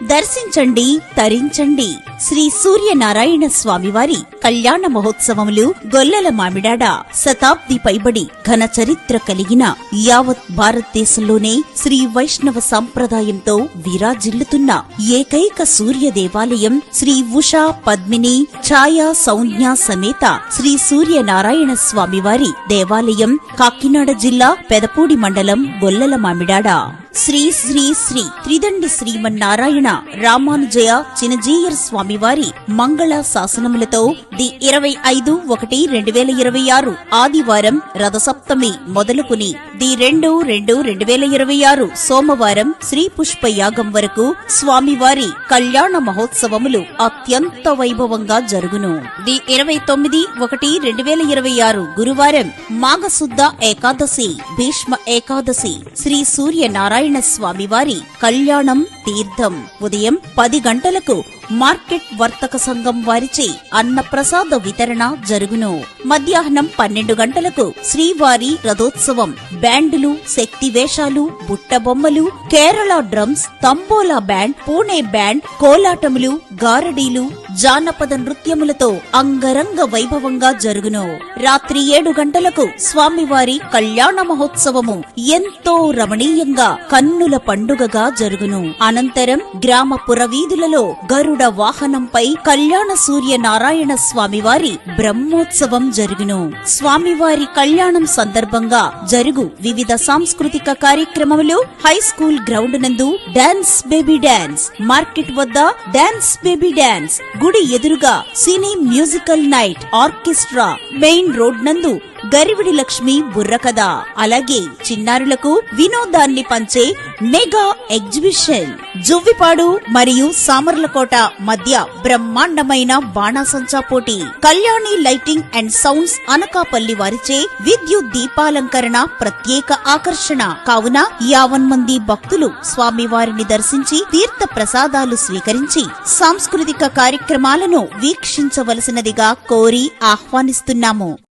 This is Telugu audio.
దర్శించండి తరించండి. శ్రీ సూర్యనారాయణ స్వామివారి కళ్యాణ మహోత్సవములు గొల్లల మామిడాడ శతాబ్ది పైబడి ఘన చరిత్ర కలిగిన యావత్ భారతదేశంలోనే శ్రీ వైష్ణవ సంప్రదాయంతో విరాజిల్లుతున్న ఏకైక సూర్య దేవాలయం శ్రీ ఉషా పద్మిని ఛాయా సౌజ్ఞ సమేత శ్రీ సూర్యనారాయణ స్వామివారి దేవాలయం కాకినాడ జిల్లా పెదపూడి మండలం గొల్లల మామిడాడ. శ్రీ శ్రీ శ్రీ త్రిదండి శ్రీమన్నారాయణ రామానుజయ చినజీయర్ స్వామివారి మంగళ శాసనములతో ది ఇరవై ఐదు ఒకటి రెండు వేల ఇరవై ఆరు ఆదివారం రథసప్తమి మొదలుకుని ది రెండు రెండు రెండు వేల ఇరవై ఆరు సోమవారం శ్రీ పుష్ప యాగం వరకు స్వామివారి కళ్యాణ మహోత్సవములు అత్యంత వైభవంగా జరుగును. ది ఇరవై తొమ్మిది ఒకటి రెండు వేల ఇరవై ఆరు గురువారం మాఘశుద్ధ ఏకాదశి భీష్మ ఏకాదశి శ్రీ సూర్యనారాయణ స్వామివారి కళ్యాణం తీర్థం. ఉదయం పది గంటలకు మార్కెట్ వర్తక సంఘం వారిచే అన్నప్రసాద వితరణ జరుగును. మధ్యాహ్నం పన్నెండు గంటలకు శ్రీవారి రథోత్సవం. బ్యాండులు శక్తి వేషాలు బుట్టబొమ్మలు కేరళ డ్రమ్స్ తంబోలా బ్యాండ్ పూణే బ్యాండ్ కోలాటములు గారడీలు జానపద నృత్యములతో అంగరంగ వైభవంగా జరుగును. రాత్రి ఏడు గంటలకు స్వామివారి కళ్యాణ మహోత్సవము ఎంతో రమణీయంగా కన్నుల పండుగగా జరుగును. అనంతరం గ్రామ పురవీధులలో గరుడ వాహనంపై కళ్యాణ సూర్య నారాయణ స్వామివారి బ్రహ్మోత్సవం జరుగును. స్వామివారి కళ్యాణం సందర్భంగా జరుగు వివిధ సాంస్కృతిక కార్యక్రమములు హై స్కూల్ గ్రౌండ్ నందు డాన్స్ బేబీ డాన్స్ మార్కెట్ వద్ద డాన్స్ బేబీ డాన్స్ గుడి ఎదురుగా cine musical night orchestra main road నందు గరివిడి లక్ష్మి బుర్రకథ అలాగే చిన్నారులకు వినోదాన్ని పంచే మెగా ఎగ్జిబిషన్. జువ్విపాడు మరియు సామర్లకోట మధ్య బ్రహ్మాండమైన బాణాసంచా పోటీ. Kalyani lighting and sounds Anakapalli వారిచే విద్యుత్ దీపాలంకరణ ప్రత్యేక ఆకర్షణ. కావున యావన్ మంది భక్తులు స్వామివారిని దర్శించి తీర్థ ప్రసాదాలు స్వీకరించి సాంస్కృతిక కార్యక్రమాలను వీక్షించవలసినదిగా కోరి ఆహ్వానిస్తున్నాము.